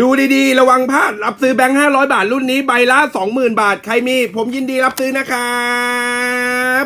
ดูดีๆ ระวังพลาดรับซื้อแบงค์500บาทรุ่นนี้ใบละ20,000บาท ใครมี ผมยินดีรับซื้อนะครับ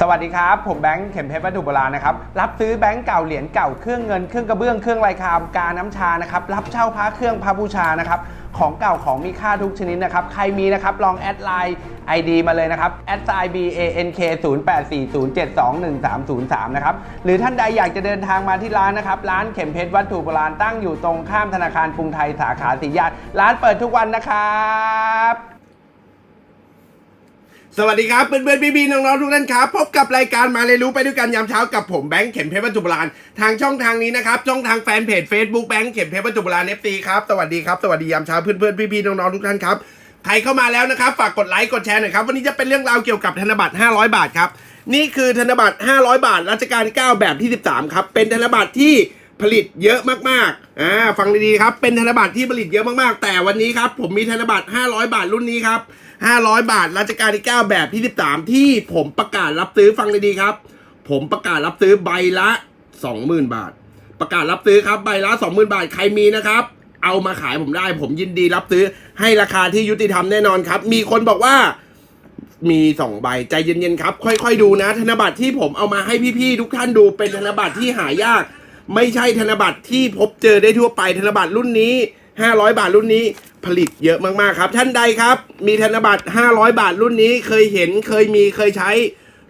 สวัสดีครับ ผมแบงค์เข็มเพชรวัตถุโบราณนะครับ รับซื้อแบงค์เก่าเหรียญเก่าเครื่องเงินเครื่องกระเบื้องเครื่องลายคามกาน้ำชานะครับ รับเช่าพระเครื่องพระบูชานะครับ ของเก่าของมีค่าทุกชนิดนะครับ ใครมีนะครับ ลองแอดไลน์ ID มาเลยนะครับ s i b a n k 0 8 4 0 7 2 1 3 0 3 นะครับ หรือท่านใดอยากจะเดินทางมาที่ร้านนะครับ ร้านเข็มเพชรวัตถุโบราณตั้งอยู่ตรงข้ามธนาคารกรุงไทยสาขาสีญาติร้านเปิดทุกวันนะครับ สวัสดีครับเพื่อนๆพี่ๆน้องๆทุกท่านครับ พบกับรายการมาเรียนรู้ไปด้วยกันยามเช้ากับผมแบงค์เข็มเพชรวัตถุบราณทางช่องทางนี้นะครับช่องทางแฟนเพจ Facebook แบงค์เข็มเพชรวัตถุโบราณ FC ครับสวัสดีครับสวัสดียามเช้าเพื่อนๆพี่ๆน้องๆทุกท่านครับใครเข้ามาแล้วนะครับฝากกดไลค์กดแชร์หน่อยครับวันนี้จะเป็นเรื่องราวเกี่ยวกับธนบัตร 500 บาทครับนี่คือธนบัตร 500 บาทรัชกาลที่9แบบที่ 13ครับเป็นธนบัตรที่ผลิตเยอะมากๆอ่าฟังดีๆครับเป็นธนบัตรที่ผลิตเยอะมากๆ แต่วันนี้ครับผมมีธนบัตร 500 บาทรุ่นนี้ครับ 500 บาทรัชกาลที่ 9 แบบที่13ที่ผมประกาศรับซื้อฟังดีๆครับ ผมประกาศรับซื้อใบละ 20,000 บาท ประกาศรับซื้อครับใบละ 20,000 บาทใครมีนะครับ เอามาขายผมได้ ผมยินดีรับซื้อให้ราคาที่ยุติธรรมแน่นอนครับ มีคนบอกว่ามีสองใบใจเย็นๆครับ ค่อยๆดูนะ ธนบัตรที่ผมเอามาให้พี่ๆทุกท่านดูเป็นธนบัตรที่หายาก ไม่ใช่ธนบัตรที่พบเจอได้ทั่วไปธนบัตรรุ่นนี้ 500 บาทรุ่นนี้ผลิตเยอะมากๆครับ ท่านใดครับ มีธนบัตร 500 บาทรุ่นนี้เคยเห็นเคยมีเคยใช้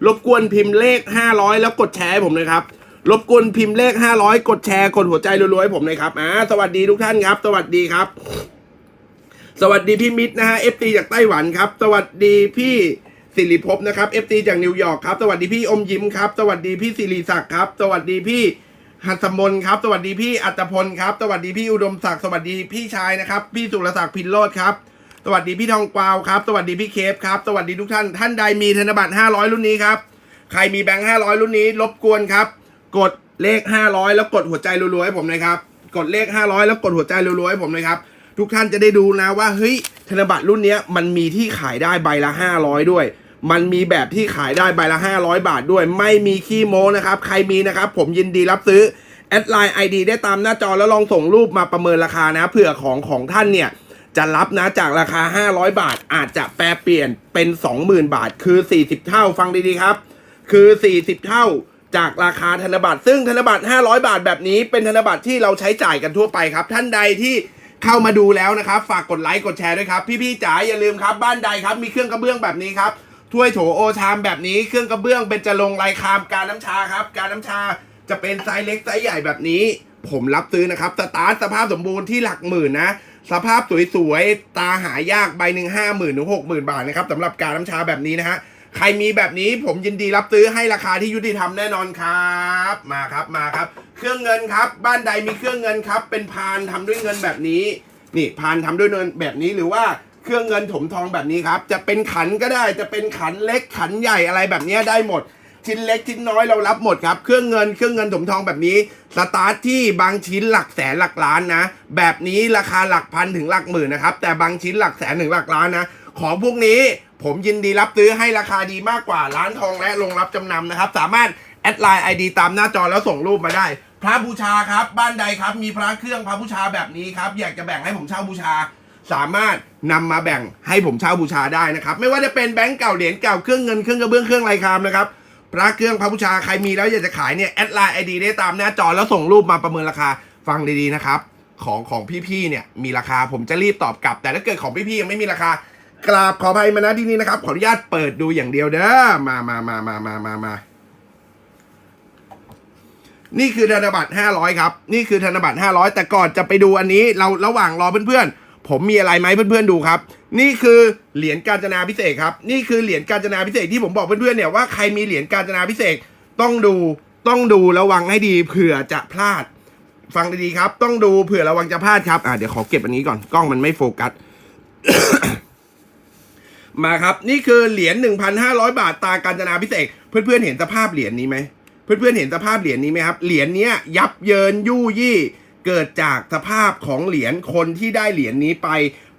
รบกวนพิมพ์เลข 500 แล้วกดแชร์ให้ผมเลยครับ รบกวนพิมพ์เลข 500 กดแชร์กดหัวใจรัวๆให้ผมเลยครับอ่าสวัสดีทุกท่านครับ สวัสดีครับ สวัสดีพี่มิตรนะฮะ FT จากไต้หวันครับ สวัสดีพี่สิริภพนะครับ FT จากนิวยอร์กครับ สวัสดีพี่อมยิ้มครับ สวัสดีพี่สิริศักดิ์ครับ สวัสดีพี่ หัสมนครับ สวัสดีพี่อัตพลครับ สวัสดีพี่อุดมศักดิ์ สวัสดีพี่ชายนะครับ พี่สุรศักดิ์พินโรธครับ สวัสดีพี่ทองกวาวครับ สวัสดีพี่เคฟครับ สวัสดีทุกท่าน ท่านใดมีธนบัตร500 รุ่นนี้ครับ ใครมีแบงค์500 รุ่นนี้ รบกวนครับ กดเลข 500 แล้วกดหัวใจรัวๆให้ผมเลยครับ กดเลข 500 แล้วกดหัวใจรัวๆให้ผมเลยครับ ทุกท่านจะได้ดูนะว่า เฮ้ย ธนบัตรรุ่นนี้มันมีที่ขายได้ใบละ 500 ด้วย มันมีแบบที่ขายได้ใบละ 500 บาทด้วย ไม่มีขี้โม้นะครับ ใครมีนะครับ ผมยินดีรับซื้อ แอดไลน์ ID ได้ตามหน้าจอแล้วลองส่งรูปมาประเมินราคานะเผื่อของของท่านเนี่ยจะรับนะจากราคา 500 บาท อาจจะแปลเปลี่ยนเป็น 20,000 บาท คือ 40 เท่าฟังดีๆครับ คือ 40 เท่าจากราคาธนบัตร ซึ่งธนบัตร 500 บาทแบบนี้ เป็นธนบัตรที่เราใช้จ่ายกันทั่วไปครับ ท่านใดที่เข้ามาดูแล้วนะครับ ฝากกดไลค์กดแชร์ด้วยครับ พี่ๆจ๋าอย่าลืมครับ บ้านใดครับมีเครื่องกระเบื้องแบบนี้ครับ ถ้วยโถโอชามแบบนี้เครื่องกระเบื้องเป็นจะลงลายคามการน้ำชาครับ การน้ำชาจะเป็นไซส์เล็กไซส์ใหญ่แบบนี้ ผมรับซื้อนะครับสตาร์ทสภาพสมบูรณ์ที่หลักหมื่นนะ สภาพสวยๆ ตาหายากใบหนึ่งห้าหมื่นถึงหกหมื่นบาทนะครับสำหรับการน้ำชาแบบนี้นะฮะใครมีแบบนี้ผมยินดีรับซื้อให้ราคาที่ยุติธรรมแน่นอนครับมาครับมาครับ เครื่องเงินครับ บ้านใดมีเครื่องเงินครับ เป็นพานทำด้วยเงินแบบนี้ นี่พานทำด้วยเงินแบบนี้หรือว่า เครื่องเงินถมทองแบบนี้ครับ จะเป็นขันก็ได้จะเป็นขันเล็กขันใหญ่อะไรแบบนี้ได้หมด ชิ้นเล็กชิ้นน้อยเรารับหมดครับ เครื่องเงินเครื่องเงินถมทองแบบนี้ สตาร์ทที่บางชิ้นหลักแสนหลักล้านนะ แบบนี้ราคาหลักพันถึงหลักหมื่นนะครับ แต่บางชิ้นหลักแสนถึงหลักล้านนะ ของพวกนี้ผมยินดีรับซื้อให้ราคาดีมากกว่าร้านทองและโรงรับจำนำนะครับ สามารถแอดไลน์ไอดีตามหน้าจอแล้วส่งรูปมาได้ พระบูชาครับ บ้านใดครับ มีพระเครื่องพระบูชาแบบนี้ครับ อยากจะแบ่งให้ผมเช่าบูชา สามารถนำมาแบ่งให้ผมเช่าบูชาได้นะครับ ไม่ว่าจะเป็นแบงก์เก่าเหรียญเก่าเครื่องเงินเครื่องกระเบื้องเครื่องลายคามนะครับพระเครื่องพระบูชาใครมีแล้วอยากจะขายเนี่ยแอดไลน์ไอดีได้ตามหน้าจอแล้วส่งรูปมาประเมินราคาฟังดีๆนะครับ ของของพี่ๆเนี่ยมีราคาผมจะรีบตอบกลับ แต่ถ้าเกิดของพี่ๆยังไม่มีราคากราบขออภัยมาณที่นี้นะครับ ขออนุญาตเปิดดูอย่างเดียวเด้อมามามามามามามานี่คือธนบัตร500 ครับ นี่คือธนบัตร500 แต่ก่อนจะไปดูอันนี้เราระหว่างรอเพื่อนๆ ผมมีอะไรไหมเพื่อนๆดูครับ นี่คือเหรียญกาญจนาพิเศษครับ นี่คือเหรียญกาญจนาพิเศษที่ผมบอกเพื่อนๆเนี่ยว่าใครมีเหรียญกาญจนาพิเศษต้องดูต้องดูระวังให้ดีเผื่อจะพลาด ฟังดีๆครับ ต้องดูเผื่อระวังจะพลาดครับอ่าเดี๋ยวขอเก็บอันนี้ก่อนกล้องมันไม่โฟกัสมาครับ นี่คือเหรียญ1,500 บาทตากาญจนาพิเศษเพื่อนๆเห็นสภาพเหรียญนี้ไหมเพื่อนๆเห็นสภาพเหรียญนี้ไหมครับเหรียญเนี้ยยับเยินยู่ยี่ เกิดจากสภาพของเหรียญคนที่ได้เหรียญนี้ไป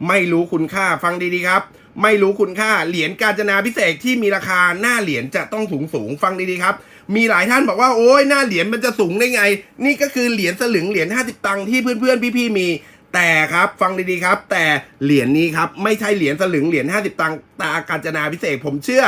ไม่รู้คุณค่าฟังดีๆครับ ไม่รู้คุณค่าเหรียญกาญจนาพิเศษที่มีราคาหน้าเหรียญจะต้องสูงสูงฟังดีๆครับ มีหลายท่านบอกว่าโอ้ยหน้าเหรียญมันจะสูงได้ไง นี่ก็คือเหรียญสลึงเหรียญ50 ตังค์ที่เพื่อนๆพี่ๆมีแต่ครับฟังดีๆครับ แต่เหรียญนี้ครับไม่ใช่เหรียญสลึงเหรียญ50 ตังค์ตากาญจนาพิเศษผมเชื่อ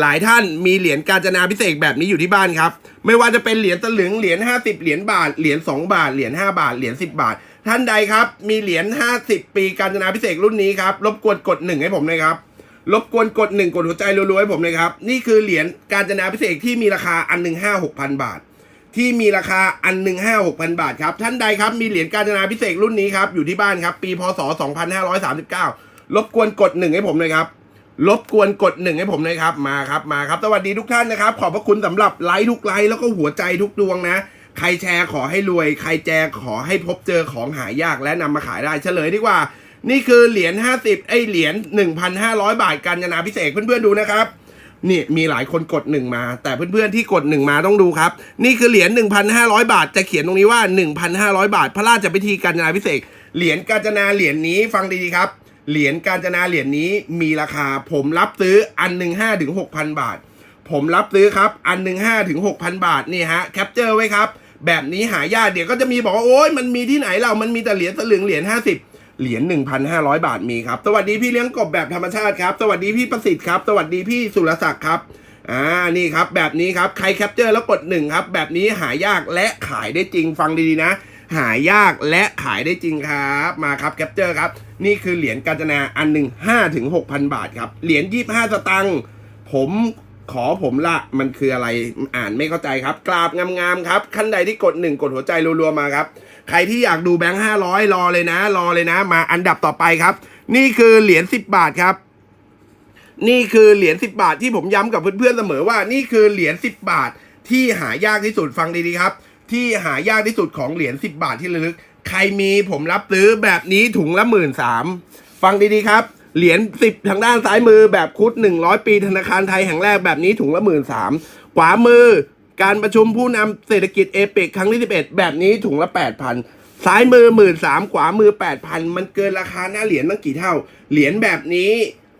หลายท่านมีเหรียญกาญจนาพิเศษกแบบนี้อยู่ที่บ้านครับ ไม่ว่าจะเป็นเหรียญสลึงเหรียญ50 เหรียญบาท เหรียญ2บาท เหรียญ5บาท เหรียญ10 บาท ท่านใดครับ มีเหรียญ50 ปีกาญจนาพิเศษกรุ่นนี้ครับ รบกวนกดหนึ่งให้ผมหน่อยครับ รบกวนกดหนึ่งกดหัวใจรัวๆให้ผมเลยครับ นี่คือเหรียญกาญจนาพิเศษกที่มีราคาอันหนึ่งห้าหกพันบาท ที่มีราคาอันหนึ่งห้าหกพันบาทครับ ท่านใดครับ มีเหรียญกาญจนาพิเศษกรุ่นนี้ครับ อยู่ที่บ้านครับ ปีพศสองพันห้าร้อยสามสิบเก้ารบกวนกดหนึ่งให้ผมเลยครับ รบกวนกดหนึ่งให้ผมเลยครับมาครับมาครับ สวัสดีทุกท่านนะครับ ขอบพระคุณสำหรับไลค์ทุกไลค์แล้วก็หัวใจทุกดวงนะ ใครแชร์ขอให้รวย ใครแชร์ขอให้พบเจอของหายากและนำมาขายได้เฉลยดีกว่า นี่คือเหรียญ50ไอเหรียญ1,500 บาทกันยนาพิเศษเพื่อนๆดูนะครับนี่มีหลายคนกดหนึ่งมา แต่เพื่อนๆที่กดหนึ่งมาต้องดูครับ นี่คือเหรียญ1,500 บาท จะเขียนตรงนี้ว่า 1,500 บาท พระราชพิธีการนาพิเศษเหรียญกาญจนาเหรียญนี้ฟังดีๆครับ เหรียญกาญจนาเหรียญนี้มีราคา ผมรับซื้ออันหนึ่งห้าถึงหกพันบาท ผมรับซื้อครับ อันหนึ่งห้าถึงหกพันบาทนี่ฮะแคปเจอร์ไว้ครับ แบบนี้หายากเดี๋ยวก็จะมีบอกว่าโอ๊ยมันมีที่ไหนเรามันมีแต่เหรียญสลึงเหรียญห้าสิบเหรียญ1,500บาทมีครับ สวัสดีพี่เลี้ยงกบแบบธรรมชาติครับ สวัสดีพี่ประสิทธิ์ครับ สวัสดีพี่สุรศักดิ์ครับอ่านี่ครับแบบนี้ครับใครแคปเจอร์แล้วกดหนึ่งครับ แบบนี้หายากและขายได้จริงฟังดีๆนะ หายากและขายได้จริงครับ มาครับแคปเจอร์ครับ นี่คือเหรียญกาญจนาอันหนึ่งห้าถึงหกพันบาทครับ เหรียญยี่ห้าสตังค์ผมขอผมละมันคืออะไรอ่านไม่เข้าใจครับ กราบงามๆครับขั้นใดที่กดหนึ่งกดหัวใจรัวๆมาครับ ใครที่อยากดูแบงค์ห้าร้อยรอเลยนะ รอเลยนะ มาอันดับต่อไปครับ นี่คือเหรียญสิบบาทครับ นี่คือเหรียญสิบบาทที่ผมย้ำกับเพื่อนๆเสมอว่านี่คือเหรียญสิบบาทที่หายากที่สุดฟังดีๆครับ ที่หายากที่สุดของเหรียญสิบาทที่ระลึก ใครมีผมรับซื้อแบบนี้ถุงละหมื่นสามฟังดีๆครับ เหรียญสิบทางด้านซ้ายมือแบบคุดหนึ่งร้อยปีธนาคารไทยแห่งแรกแบบนี้ถุงละหมื่นสามขวามือการประชุมผู้นำเศรษฐกิจเอเปกครั้งที่11แบบนี้ถุงละ8,000ซ้ายมือหมื่นสามขวามือ8,000มันเกินราคาหน้าเหรียญตั้งกี่เท่า เหรียญแบบนี้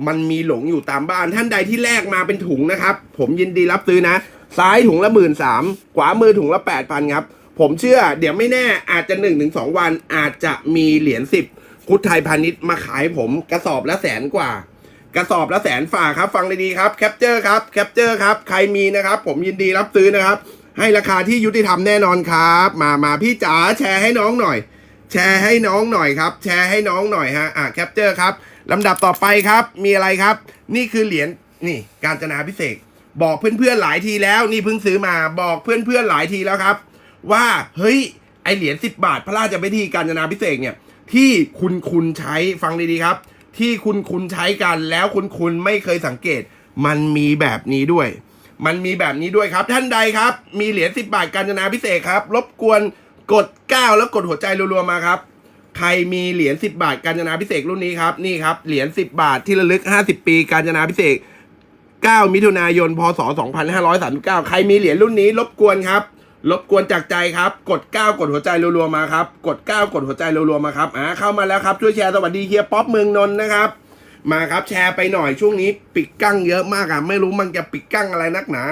มันมีหลงอยู่ตามบ้านท่านใดที่แลกมาเป็นถุงนะครับ ผมยินดีรับซื้อนะ ซ้ายถุงละหมื่นสามขวามือถุงละ8,000ครับ ผมเชื่อ เดี๋ยวไม่แน่อาจจะ1-2วัน อาจจะมีเหรียญ10คุดไทยพาณิชย์มาขายผมกระสอบละแสนกว่า กระสอบละแสนฝ่าครับ ฟังดีๆครับแคปเจอร์ครับแคปเจอร์ครับ ใครมีนะครับ ผมยินดีรับซื้อนะครับ ให้ราคาที่ยุติธรรมแน่นอนครับ มามาพี่จ๋าแชร์ให้น้องหน่อย แชร์ให้น้องหน่อยครับ แชร์ให้น้องหน่อยฮะอะแคปเจอร์ครับลำดับต่อไปครับ มีอะไรครับ นี่คือเหรียญนี่การจนาพิเศษบอกเพื่อนๆหลายทีแล้ว นี่เพิ่งซื้อมาบอกเพื่อนๆหลายทีแล้วครับ ว่าเฮ้ยไอเหรียญสิบาท พระราชพิธีการจนาพิเศษเนี่ยที่คุณคุณใช้ฟังดีๆครับ ที่คุณคุณใช้กันแล้วคุณคุณไม่เคยสังเกต มันมีแบบนี้ด้วย มันมีแบบนี้ด้วยครับ ท่านใดครับ มีเหรียญสิบาทการจนาพิเศษครับ รบกวนกด 9 แล้วกดหัวใจรัวๆมาครับใครมีเหรียญ10 บาทการจนาพิเศษกรุ่นนี้ครับนี่ครับเหรียญ10 บาทที่ระลึก 50 ปีการจนาพิเศษก9มิถุนายน พศ 2539 ใครมีเหรียญรุ่นนี้รบกวนครับ รบกวนจากใจครับ กด 9 กดหัวใจรัวๆมาครับ กด 9 กดหัวใจรัวๆมาครับอ่าเข้ามาแล้วครับช่วยแชร์สวัสดีเฮียป๊อปเมืองนนท์นะครับ มาครับแชร์ไปหน่อยช่วงนี้ปิดกั้งเยอะมากอะไม่รู้มันจะปิดกั้งอะไรนักหนา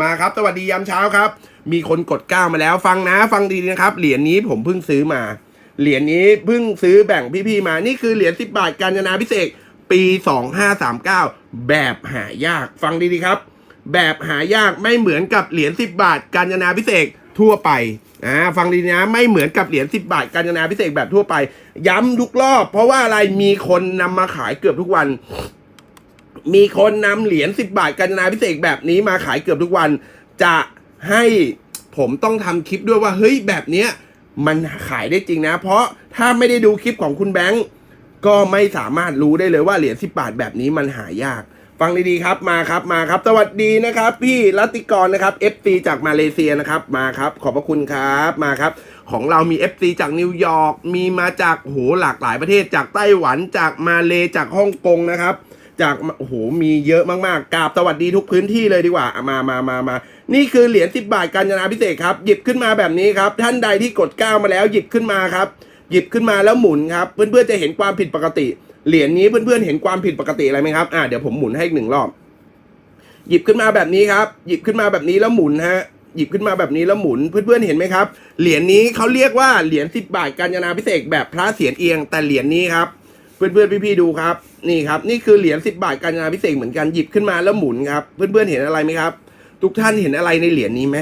มาครับสวัสดียามเช้าครับ มีคนกดก้ามาแล้วฟังนะ ฟังดีนะครับ เหรียญนี้ผมเพิ่งซื้อมา เหรียญนี้เพิ่งซื้อแบ่งพี่ๆมา นี่คือเหรียญ10บาทการจนาพิเศษปี 2539 แบบหายากฟังดีๆครับ แบบหายากไม่เหมือนกับเหรียญ10 บาท การจนาพิเศษทั่วไปอ่าฟังดีนะไม่เหมือนกับเหรียญ10 บาท การจนาพิเศษแบบทั่วไป ย้ำทุกรอบ เพราะว่าอะไรมีคนนำมาขายเกือบทุกวัน มีคนนำเหรียญ10 บาท กาญจนาพิเศษแบบนี้มาขายเกือบทุกวัน จะให้ผมต้องทำคลิปด้วยว่าเฮ้ยแบบเนี้ยมันขายได้จริงนะ เพราะถ้าไม่ได้ดูคลิปของคุณแบงก์ก็ไม่สามารถรู้ได้เลยว่าเหรียญ10 บาทแบบนี้มันหายาก ฟังดีๆครับมาครับมาครับ สวัสดีนะครับ พี่รัติกรนะครับ FC จากมาเลเซียนะครับมาครับ ขอบพระคุณครับมาครับ ของเรามี FC จากนิวยอร์กมีมาจากโหหลากหลายประเทศจากไต้หวันจากมาเลจากฮ่องกงนะครับจากโอ้โหมีเยอะมากๆกราบสวัสดีทุกพื้นที่เลยดีกว่ามามามามานี่คือเหรียญ10 บาทการจนาพิเศษครับหยิบขึ้นมาแบบนี้ครับ ท่านใดที่กดก้าวมาแล้วหยิบขึ้นมาครับ หยิบขึ้นมาแล้วหมุนครับ เพื่อนๆจะเห็นความผิดปกติ เหรียญนี้เพื่อนๆเห็นความผิดปกติอะไรไหมครับ อะเดี๋ยวผมหมุนให้อีกหนึ่งรอบ หยิบขึ้นมาแบบนี้ครับ หยิบขึ้นมาแบบนี้แล้วหมุนฮะ หยิบขึ้นมาแบบนี้แล้วหมุน เพื่อนๆเห็นไหมครับ เหรียญนี้เขาเรียกว่าเหรียญสิบบาทกาญนาพิเศษแบบพระเสียรเอียง แต่เหรียญนี้ครับ เพื่อนๆพี่ๆดูครับ นี่ครับ นี่คือเหรียญสิบบาทกาญนาพิเศษเหมือนกัน หยิบขึ้นมาแล้วหมุนครับ เพื่อนๆเห็นอะไรไหมครับ ทุกท่านเห็นอะไรในเหรียญนี้ไหม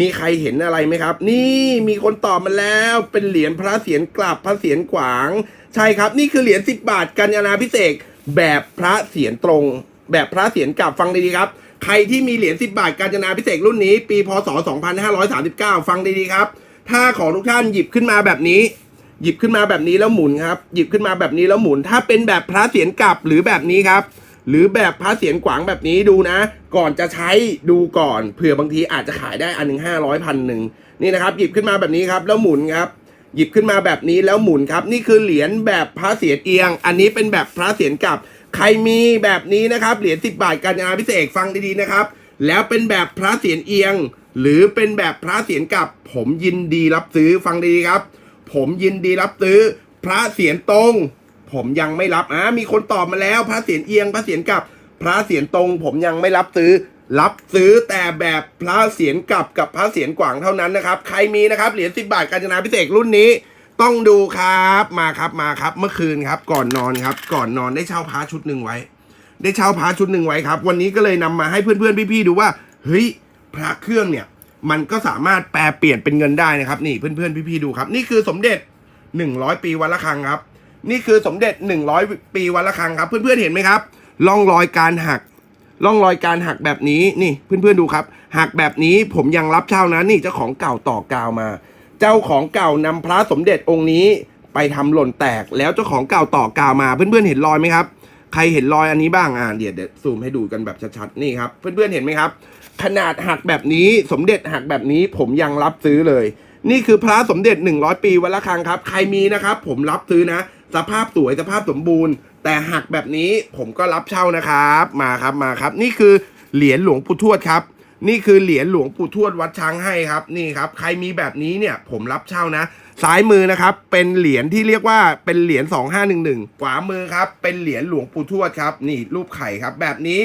มีใครเห็นอะไรไหมครับ นี่มีคนตอบมาแล้วเป็นเหรียญพระเสียรกลับพระเสียรขวาง ใช่ครับ นี่คือเหรียญสิบบาทกัญญาณาพิเศษแบบพระเสียรตรง แบบพระเสียรกลับฟังดีๆครับ ใครที่มีเหรียญสิบบาทกัญญาณาพิเศษรุ่นนี้ ปีพศ 2539 ฟังดีๆครับ ถ้าของทุกท่านหยิบขึ้นมาแบบนี้ หยิบขึ้นมาแบบนี้แล้วหมุนครับ หยิบขึ้นมาแบบนี้แล้วหมุน ถ้าเป็นแบบพระเสียรกลับหรือแบบนี้ครับ หรือแบบพระเสียรขวางแบบนี้ดูนะ ก่อนจะใช้ดูก่อนเผื่อบางทีอาจจะขายได้อันหนึ่งห้าร้อยพันหนึ่งนี่นะครับหยิบขึ้นมาแบบนี้ครับแล้วหมุนครับหยิบขึ้นมาแบบนี้แล้วหมุนครับนี่คือเหรียญแบบพระเสียรเอียง อันนี้เป็นแบบพระเสียรกลับ ใครมีแบบนี้นะครับเหรียญสิบบาทการจนาพิเศษฟังดีๆนะครับ แล้วเป็นแบบพระเสียรเอียง หรือเป็นแบบพระเสียรกลับ ผมยินดีรับซื้อฟังดีๆครับ ผมยินดีรับซื้อพระเสียรตรง ผมยังไม่รับอ่ามีคนตอบมาแล้ว พระเสียรเอียง พระเสียรกลับ พระเสียรตรง ผมยังไม่รับซื้อ รับซื้อแต่แบบพระเสียรกลับกับพระเสียรกวางเท่านั้นนะครับ ใครมีนะครับเหรียญสิบบาทกาญจนาพิเศษกรุ่นนี้ ต้องดูครับมาครับมาครับเมื่อคืนครับ ก่อนนอนครับ ก่อนนอนได้เช่าพระชุดหนึ่งไว้ ได้เช่าพระชุดหนึ่งไว้ครับ วันนี้ก็เลยนำมาให้เพื่อนๆพี่ๆดูว่าเฮ้ยพระเครื่องเนี่ย มันก็สามารถแปลเปลี่ยนเป็นเงินได้นะครับ นี่เพื่อนๆพี่ๆดูครับ นี่คือสมเด็จ 100 ปีวันละครั้งครับ นี่คือสมเด็จ 100 ปีวันละครั้งครับ เพื่อนๆเห็นไหมครับร่องรอยการหักร่องรอยการหักแบบนี้นี่เพื่อนๆดูครับ หักแบบนี้ผมยังรับเช่านะนี่เจ้าของเก่าต่อกาวมา เจ้าของเก่านำพระสมเด็จองค์นี้ไปทำหล่นแตกแล้วเจ้าของเก่าต่อกาวมา เพื่อนๆเห็นรอยไหมครับ ใครเห็นรอยอันนี้บ้างอ่าเดี๋ยวเดี๋ยวซูมให้ดูกันแบบชัดๆนี่ครับ เพื่อนๆเห็นไหมครับ ขนาดหักแบบนี้สมเด็จหักแบบนี้ผมยังรับซื้อเลย นี่คือพระสมเด็จ 100 ปีวันละครั้งครับ ใครมีนะครับ ผมรับซื้อนะ สภาพสวยสภาพสมบูรณ์ แต่หักแบบนี้ผมก็รับเช่านะครับ มาครับมาครับ นี่คือเหรียญหลวงปู่ทวดครับ นี่คือเหรียญหลวงปู่ทวดวัดช้างให้ครับนี่ครับ ใครมีแบบนี้เนี่ยผมรับเช่านะ ซ้ายมือนะครับเป็นเหรียญที่เรียกว่าเป็นเหรียญ2511ขวามือครับเป็นเหรียญหลวงปู่ทวดครับ นี่รูปไข่ครับ แบบนี้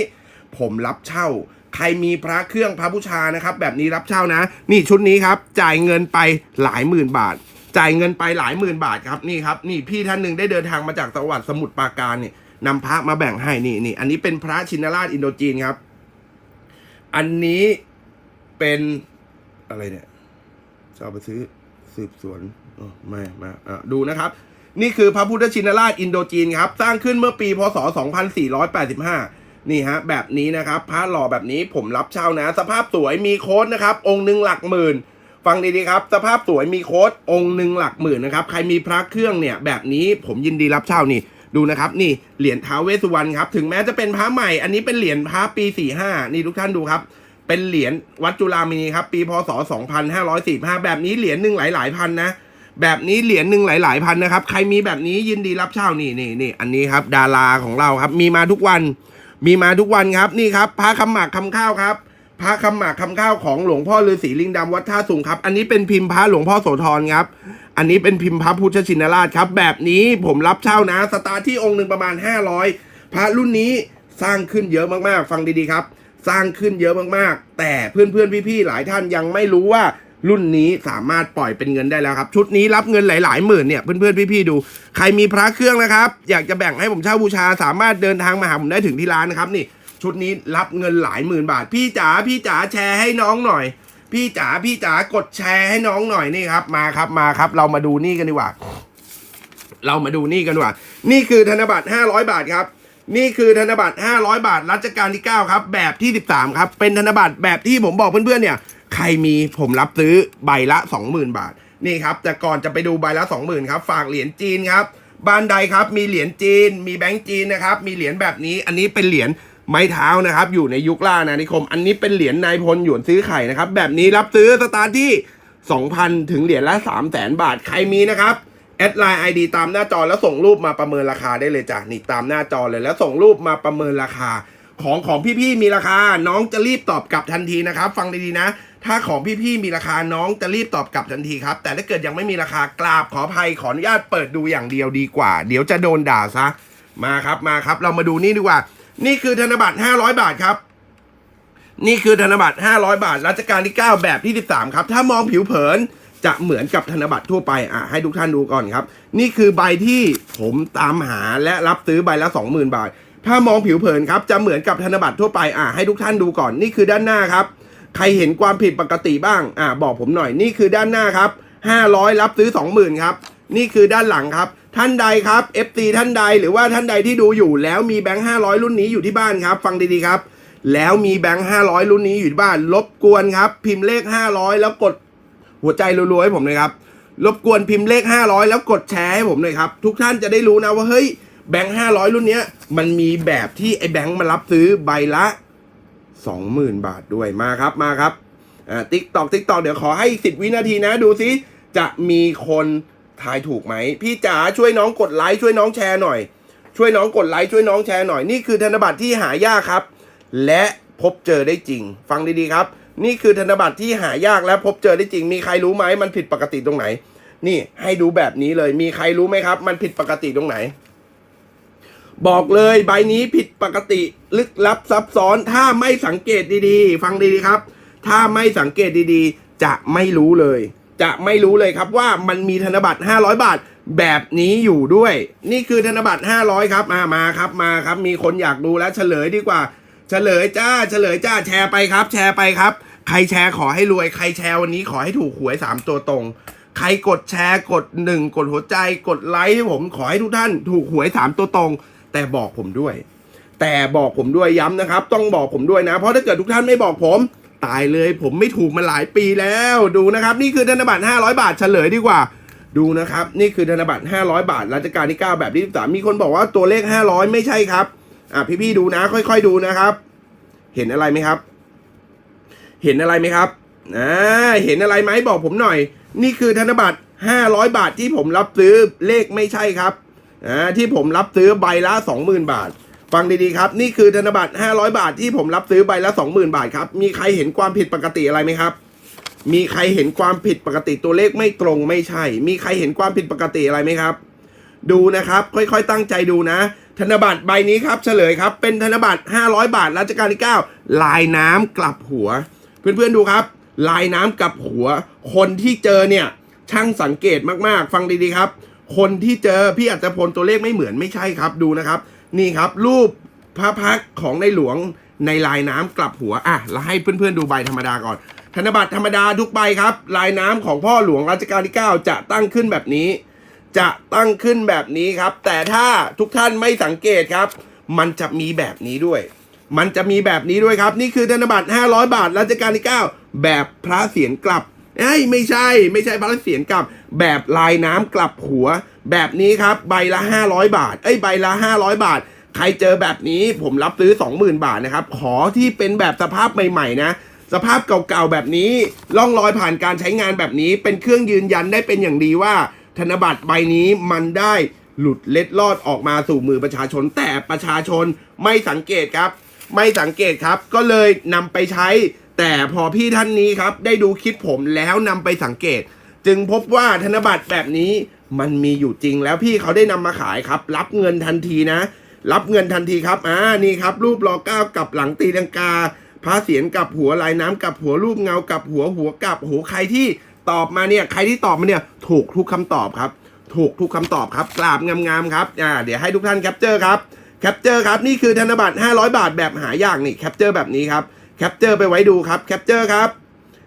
ผมรับเช่าใครมีพระเครื่องพระบูชานะครับ แบบนี้รับเช่านะ นี่ชุดนี้ครับ จ่ายเงินไปหลายหมื่นบาท จ่ายเงินไปหลายหมื่นบาทครับนี่ครับนี่พี่ท่านหนึ่งได้เดินทางมาจากจังหวัดสมุทรปราการเนี่ยนำพระมาแบ่งให้นี่นี่อันนี้เป็นพระชินราชอินโดจีนครับ อันนี้เป็นอะไรเนี่ยจะเอาไปซื้อสืบสวนอ๋อไม่มาอะดูนะครับ นี่คือพระพุทธชินราชอินโดจีนครับ สร้างขึ้นเมื่อปีพศ 2485 นี่ฮะ แบบนี้นะครับ พระหล่อแบบนี้ผมรับเช่านะ สภาพสวยมีโค้ดนะครับ องค์หนึ่งหลักหมื่น ฟังดีๆครับ สภาพสวยมีโค้ดองค์หนึ่งหลักหมื่นนะครับ ใครมีพระเครื่องเนี่ย แบบนี้ผมยินดีรับเช่านี่ ดูนะครับ นี่เหรียญท้าเวสสุวรรณครับ ถึงแม้จะเป็นพระใหม่ อันนี้เป็นเหรียญพระปี 45 นี่ทุกท่านดูครับ เป็นเหรียญวัดจุฬามณีครับ ปีพศ 2545 แบบนี้เหรียญหนึ่งหลายๆพันนะ แบบนี้เหรียญหนึ่งหลาย ๆ พันนะครับ ใครมีแบบนี้ยินดีรับเช่านี่นี่นี่อันนี้ครับ ดาราของเราครับ มีมาทุกวัน มีมาทุกวันครับ นี่ครับพระคำหมากคำข้าวครับ พระคำหมากคำข้าวของหลวงพ่อฤาษีลิงดำวัดท่าสูงครับ อันนี้เป็นพิมพ์พระหลวงพ่อโสธรครับ อันนี้เป็นพิมพ์พระพุทธชินราชครับ แบบนี้ผมรับเช่านะ สตาร์ทที่องค์หนึ่งประมาณ 500 พระรุ่นนี้สร้างขึ้นเยอะมากๆ ฟังดีๆครับ สร้างขึ้นเยอะมากๆ แต่เพื่อนๆพี่ๆหลายท่านยังไม่รู้ว่ารุ่นนี้สามารถปล่อยเป็นเงินได้แล้วครับ ชุดนี้รับเงินหลายๆหมื่นเนี่ยเพื่อนๆพี่ๆดู ใครมีพระเครื่องนะครับ อยากจะแบ่งให้ผมเช่าบูชาสามารถเดินทางมาหาผมได้ถึงที่ร้านนะครับนี่ ชุดนี้รับเงินหลายหมื่นบาท พี่จ๋าพี่จ๋าแชร์ให้น้องหน่อย พี่จ๋าพี่จ๋ากดแชร์ให้น้องหน่อยนี่ครับ มาครับมาครับ เรามาดูนี่กันดีกว่า เรามาดูนี่กันดีกว่า นี่คือธนบัตร500 บาทครับนี่คือธนบัตร 500 บาท รัชกาลที่ 9 ครับ แบบที่ 13 ครับ เป็นธนบัตรแบบที่ผมบอกเพื่อนๆ เนี่ย ใครมีผมรับซื้อใบละ 20,000 บาท นี่ครับ แต่ก่อนจะไปดูใบละ 20,000 ครับ ฝากเหรียญจีนครับ บ้านใดครับ มีเหรียญจีน มีแบงก์จีนนะครับ มีเหรียญแบบนี้ อันนี้เป็นเหรียญ ไม้เท้านะครับอยู่ในยุคล่าอานิคม อันนี้เป็นเหรียญนายพลหยวนซื้อไข่นะครับ แบบนี้รับซื้อสตาร์ทที่ 2,000 ถึงเหรียญละ 300,000บาทใครมีนะครับแอดไลน์ไอดีตามหน้าจอแล้วส่งรูปมาประเมินราคาได้เลยจ้ะนี่ตามหน้าจอเลยแล้วส่งรูปมาประเมินราคา ของของพี่ๆมีราคา น้องจะรีบตอบกลับทันทีนะครับ ฟังดีๆนะ ถ้าของพี่ๆมีราคาน้องจะรีบตอบกลับทันทีครับ แต่ถ้าเกิดยังไม่มีราคากราบขออภัยขออนุญาตเปิดดูอย่างเดียวดีกว่า เดี๋ยวจะโดนด่าซะมาครับมาครับ เรามาดูนี่ดีกว่า นี่คือธนบัตร 500 บาทครับ นี่คือธนบัตร 500 บาท รัชกาลที่ 9 แบบที่ 13 ครับ ถ้ามองผิวเผินจะเหมือนกับธนบัตรทั่วไป อะ ให้ทุกท่านดูก่อนครับ นี่คือใบที่ผมตามหาและรับซื้อใบละ 20,000 บาท ถ้ามองผิวเผินครับ จะเหมือนกับธนบัตรทั่วไป อะ ให้ทุกท่านดูก่อน นี่คือด้านหน้าครับ ใครเห็นความผิดปกติบ้าง อะ บอกผมหน่อย นี่คือด้านหน้าครับ 500 รับซื้อ 20,000 ครับ นี่คือด้านหลังครับ ท่านใดครับ FT ท่านใดหรือว่าท่านใดที่ดูอยู่ แล้วมีแบงค์500 รุ่นนี้อยู่ที่บ้านครับ ฟังดีๆครับ แล้วมีแบงค์500 รุ่นนี้อยู่ที่บ้าน รบกวนครับ พิมพ์เลข 500 แล้วกดหัวใจรัวๆให้ผมเลยครับรบกวนพิมพ์เลข 500 แล้วกดแชร์ให้ผมหน่อยครับ ทุกท่านจะได้รู้นะว่าเฮ้ยแบงค์500 รุ่นนี้มันมีแบบที่ไอ้แบงค์มารับซื้อใบละ 20,000 บาทด้วยมาครับมาครับอ่าติ๊กตอกติ๊กตอกเดี๋ยวขอให้สิบวินาทีนะดูซิจะมีคน ทายถูกไหม พี่จ๋าช่วยน้องกดไลค์ช่วยน้องแชร์หน่อย ช่วยน้องกดไลค์ช่วยน้องแชร์หน่อยนี่คือธนบัตรที่หายากครับ และพบเจอได้จริง ฟังดีๆครับ นี่คือธนบัตรที่หายากและพบเจอได้จริง มีใครรู้ไหมมันผิดปกติตรงไหน นี่ให้ดูแบบนี้เลย มีใครรู้ไหมครับ มันผิดปกติตรงไหน บอกเลยใบนี้ผิดปกติลึกลับซับซ้อนถ้าไม่สังเกตดีๆ ฟังดีๆครับ ถ้าไม่สังเกตดีๆ จะไม่รู้เลย จะไม่รู้เลยครับว่ามันมีธนบัตร 500 บาทแบบนี้อยู่ด้วย นี่คือธนบัตร 500 ครับมามาครับมาครับ มีคนอยากดูแล้วเฉลยดีกว่า เฉลยจ้า เฉลยจ้าแชร์ไปครับ แชร์ไปครับ ใครแชร์ขอให้รวย ใครแชร์วันนี้ขอให้ถูกหวย 3 ตัวตรง ใครกดแชร์กด 1 กดหัวใจกดไลค์ให้ผมขอให้ทุกท่านถูกหวย 3 ตัวตรง แต่บอกผมด้วย แต่บอกผมด้วยย้ำนะครับ ต้องบอกผมด้วยนะ เพราะถ้าเกิดทุกท่านไม่บอกผม ตายเลยผมไม่ถูกมาหลายปีแล้วดูนะครับ นี่คือธนบัตร500 บาทเฉลยดีกว่า ดูนะครับ นี่คือธนบัตร500 บาทรัชกาลที่9แบบที่13มีคนบอกว่าตัวเลข 500 ไม่ใช่ครับอะพี่ๆดูนะ ค่อย ๆดูนะครับ เห็นอะไรไหมครับ เห็นอะไรไหมครับอ่าเห็นอะไรไหมบอกผมหน่อย นี่คือธนบัตร500 บาทที่ผมรับซื้อเลขไม่ใช่ครับอ่าที่ผมรับซื้อใบละ 20,000 บาท ฟังดีๆครับ นี่คือธนบัตร 500 บาทที่ผมรับซื้อใบละ 20,000 บาทครับ มีใครเห็นความผิดปกติอะไรไหมครับ มีใครเห็นความผิดปกติตัวเลขไม่ตรงไม่ใช่ มีใครเห็นความผิดปกติอะไรไหมครับ ดูนะครับ ค่อยๆตั้งใจดูนะ ธนบัตรใบนี้ครับ เฉลยครับ เป็นธนบัตร 500 บาทรัชกาลที่ 9 ลายน้ำกลับหัว เพื่อนๆดูครับ ลายน้ำกลับหัว คนที่เจอเนี่ยช่างสังเกตมากๆ ฟังดีๆครับ คนที่เจอพี่อัจจะพลตัวเลขไม่เหมือนไม่ใช่ครับดูนะครับ นี่ครับ รูปพระพักของในหลวงในลายน้ำกลับหัวอะแล้วให้เพื่อนๆดูใบธรรมดาก่อน ธนบัตรธรรมดาทุกใบครับ ลายน้ำของพ่อหลวงรัชกาลที่ 9 จะตั้งขึ้นแบบนี้ จะตั้งขึ้นแบบนี้ครับ แต่ถ้าทุกท่านไม่สังเกตครับ มันจะมีแบบนี้ด้วย มันจะมีแบบนี้ด้วยครับ นี่คือธนบัตร500 บาทรัชกาลที่ 9 แบบพระเสียรกลับ เอ้ยไม่ใช่ไม่ใช่พระเสียรกลับแบบลายน้ำกลับหัว แบบนี้ครับใบละ 500 บาท เอ้ยใบละ 500 บาท ใครเจอแบบนี้ผมรับซื้อ 20,000 บาทนะครับ ขอที่เป็นแบบสภาพใหม่ๆนะสภาพเก่าๆแบบนี้ล่องรอยผ่านการใช้งานแบบนี้ เป็นเครื่องยืนยันได้เป็นอย่างดีว่า ธนบัตรใบนี้มันได้หลุดเล็ดลอดออกมาสู่มือประชาชน แต่ประชาชนไม่สังเกตครับ ไม่สังเกตครับ ก็เลยนำไปใช้ แต่พอพี่ท่านนี้ครับได้ดูคลิปผมแล้วนำไปสังเกต จึงพบว่าธนบัตรแบบนี้มันมีอยู่จริงแล้วพี่เขาได้นำมาขายครับ รับเงินทันทีนะ รับเงินทันทีครับอ่านี่ครับ รูปรอเก้ากับหลังตีลังกาพระเสียรกับหัวลายน้ำกับหัวรูปเงากับหัวหัวกับโหใครที่ตอบมาเนี่ยใครที่ตอบมาเนี่ยถูกทุกคำตอบครับ ถูกทุกคำตอบครับกราบงามๆครับอ่าเดี๋ยวให้ทุกท่านแคปเจอร์ครับแคปเจอร์ครับนี่คือธนบัตร500 บาทแบบหายากนี่แคปเจอร์แบบนี้ครับ แคปเจอร์ไปไว้ดูครับแคปเจอร์ครับ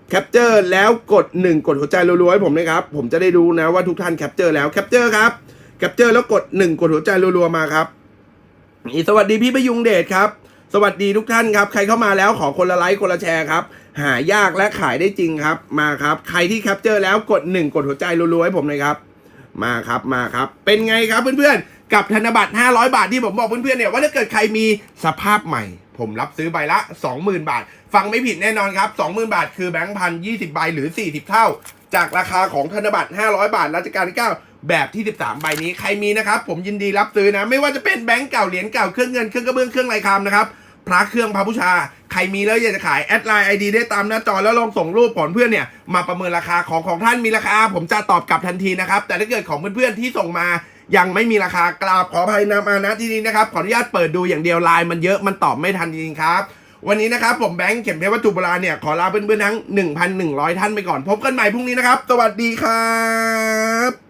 แคปเจอร์แล้วกด 1 กดหัวใจรัวๆให้ผมนะครับ ผมจะได้รู้นะว่าทุกท่านแคปเจอร์แล้วแคปเจอร์ครับแคปเจอร์แล้วกด 1 กดหัวใจรัวๆมาครับสวัสดีพี่ประยุงเดชครับ สวัสดีทุกท่านครับ ใครเข้ามาแล้วขอคนละไลค์คนละแชร์ครับ หายากและขายได้จริงครับ มาครับ ใครที่แคปเจอร์แล้วกด 1 กดหัวใจรัวๆให้ผมเลยครับ มาครับมาครับ เป็นไงครับเพื่อนๆ กับธนบัตร 500 บาทที่ผมบอกเพื่อนๆเนี่ยว่าถ้าเกิดใครมีสภาพใหม่ ผมรับซื้อใบละ 20,000 บาท ฟังไม่ผิดแน่นอนครับ 20,000 บาท คือแบงค์พัน20ใบหรือ 40 เท่า จากราคาของธนบัตร 500 บาทรัชกาลที่9แบบที่ 13 ใบนี้ใครมีนะครับ ผมยินดีรับซื้อนะ ไม่ว่าจะเป็นแบงค์เก่าเหรียญเก่าเครื่องเงินเครื่องกระเบื้องเครื่องลายคำนะครับพระเครื่องพระบูชา ใครมีแล้วอยากจะขายแอดไลน์ไอดีได้ตามหน้าจอแล้วลองส่งรูปผลเพื่อนเนี่ยมาประเมินราคาของของท่านมีราคา ผมจะตอบกลับทันทีนะครับแต่ถ้าเกิดของเพื่อนๆที่ส่งมา ยังไม่มีราคากราบขออภัยนำมานะที่นี้นะครับ ขออนุญาตเปิดดูอย่างเดียวไลน์มันเยอะมันตอบไม่ทันจริงครับ วันนี้นะครับ ผมแบงค์เข็มเพชรวัตถุโบราณเนี่ย ขอลาเพื่อนๆทั้ง 1,100 ท่านไปก่อน พบกันใหม่พรุ่งนี้นะครับ สวัสดีครับ